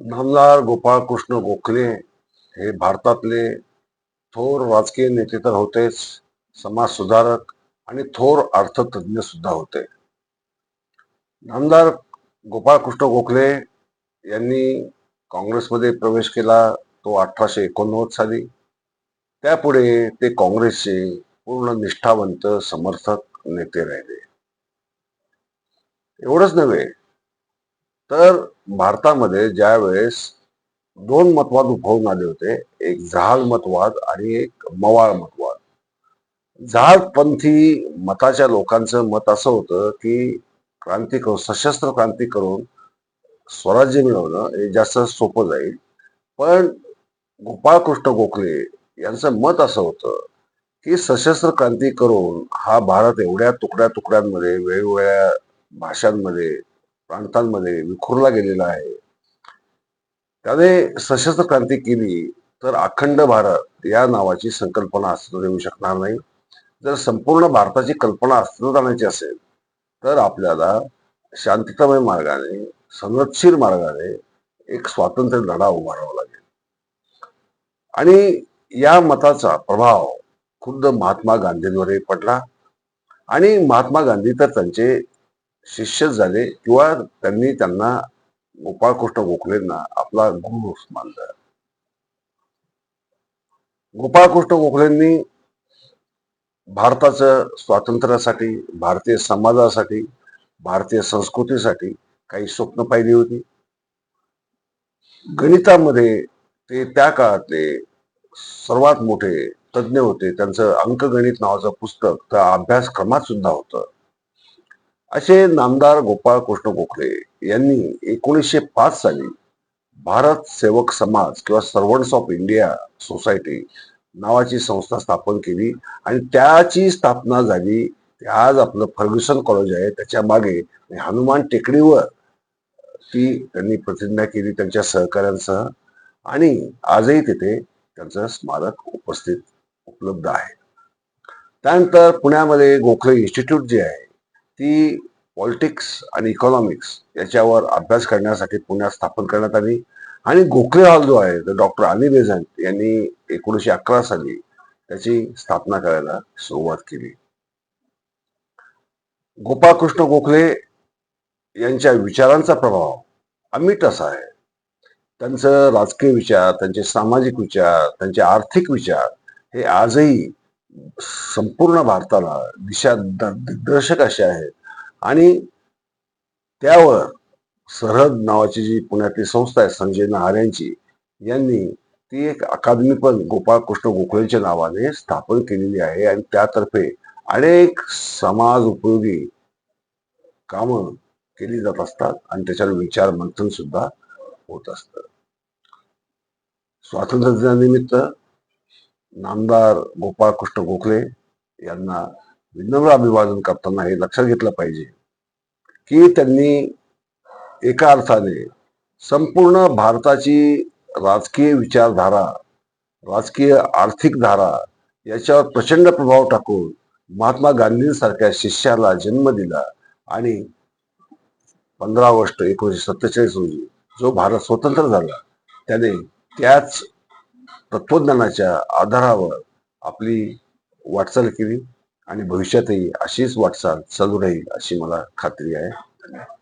नामदार गोपाळकृष्ण गोखले हे भारतातले थोर राजकीय नेते तर होतेच समाज सुधारक आणि थोर अर्थतज्ञ सुद्धा होते. नामदार गोपाळकृष्ण गोखले यांनी काँग्रेसमध्ये प्रवेश केला तो अठराशे एकोणनव्वद साली. त्यापुढे ते काँग्रेसचे पूर्ण निष्ठावंत समर्थक नेते राहिले. एवढंच नव्हे तर भारतामध्ये ज्या वेळेस दोन मतवाद उद्भवून आले होते एक जहाल मतवाद आणि एक मवाळ मतवाद. जहालपंथी मताच्या लोकांचं मत असं होतं की क्रांती करून सशस्त्र क्रांती करून स्वराज्य मिळवणं हे जास्त सोपं जाईल. पण गोपाळकृष्ण गोखले यांचं मत असं होतं की सशस्त्र क्रांती करून हा भारत एवढ्या तुकड्या तुकड्यांमध्ये वेगवेगळ्या भाषांमध्ये प्रांतांमध्ये विखुरला गेलेला आहे. त्याने सशस्त्र क्रांती केली तर अखंड भारत या नावाची संकल्पना अस्तित्व येऊ शकणार नाही. जर संपूर्ण भारताची कल्पना अस्तित्वात आणायची असेल तर आपल्याला शांततामय मार्गाने संरक्षीर मार्गाने एक स्वातंत्र्य लढा उभारावा लागेल. आणि या मताचा प्रभाव खुद्द महात्मा गांधींवरही पडला. आणि महात्मा गांधी तर त्यांचे शिष्य झाले किंवा त्यांनी त्यांना गोपाळकृष्ण गोखलेंना आपला गुरु मानलं गोपाळकृष्ण गोखलेंनी भारताचं स्वातंत्र्यासाठी भारतीय समाजासाठी भारतीय संस्कृतीसाठी काही स्वप्न पाहिली होती. गणितामध्ये ते त्या काळातले सर्वात मोठे तज्ज्ञ होते. त्यांचं अंकगणित नावाचं पुस्तक त्या अभ्यासक्रमात सुद्धा होतं. असे नामदार गोपाळ कृष्ण गोखले यांनी एकोणीसशे पाच साली भारत सेवक समाज किंवा सर्वंट्स ऑफ इंडिया सोसायटी नावाची संस्था स्थापन केली आणि त्याची स्थापना झाली. ते आज आपलं फर्ग्युसन कॉलेज आहे. त्याच्यामागे हनुमान टेकडीवर ती त्यांनी प्रतिज्ञा केली त्यांच्या सहकाऱ्यांसह आणि आजही तिथे त्यांचं स्मारक उपस्थित उपलब्ध आहे. त्यानंतर पुण्यामध्ये गोखले इन्स्टिट्यूट जे आहे ती पॉलिटिक्स आणि इकॉनॉमिक्स याच्यावर अभ्यास करण्यासाठी पुण्यात स्थापन करण्यात आली. आणि गोखले हॉल जो आहे तो डॉक्टर अनिल बेझंट यांनी एकोणीसशे अकरा साली त्याची स्थापना करायला सुरुवात केली. गोपाळकृष्ण गोखले यांच्या विचारांचा प्रभाव अमिट असा आहे. त्यांचं राजकीय विचार त्यांचे सामाजिक विचार त्यांचे आर्थिक विचार हे आजही संपूर्ण भारताला दिशा दिग्दर्शक असे आहेत. आणि त्यावर सरहद नावाची जी पुण्यातली संस्था आहे संजय नहार यांनी ती एक अकादमी पण गोपाळकृष्ण गोखलेच्या नावाने स्थापन केलेली आहे. आणि त्यातर्फे अनेक समाज उपयोगी कामं केली जात असतात आणि त्याच्यावर विचार मंथन सुद्धा होत असत. स्वातंत्र्य दिनानिमित्त नामदार गोपाळकृष्ण गोखले यांना विनम्र अभिवादन करताना हे लक्षात घेतलं पाहिजे की त्यांनी एका अर्थाने संपूर्ण भारताची राजकीय विचारधारा राजकीय आर्थिक धारा याच्यावर प्रचंड प्रभाव टाकून महात्मा गांधींसारख्या शिष्याला जन्म दिला आणि पंधरा ऑगस्ट एकोणीशे सत्तेचाळीस रोजी जो भारत स्वतंत्र झाला त्याने त्याच तत्वज्ञानाच्या आधारावर आपली वाटचाल केली आणि भविष्यातही अशीच वाटचाल चालू राहील अशी मला खात्री आहे. धन्यवाद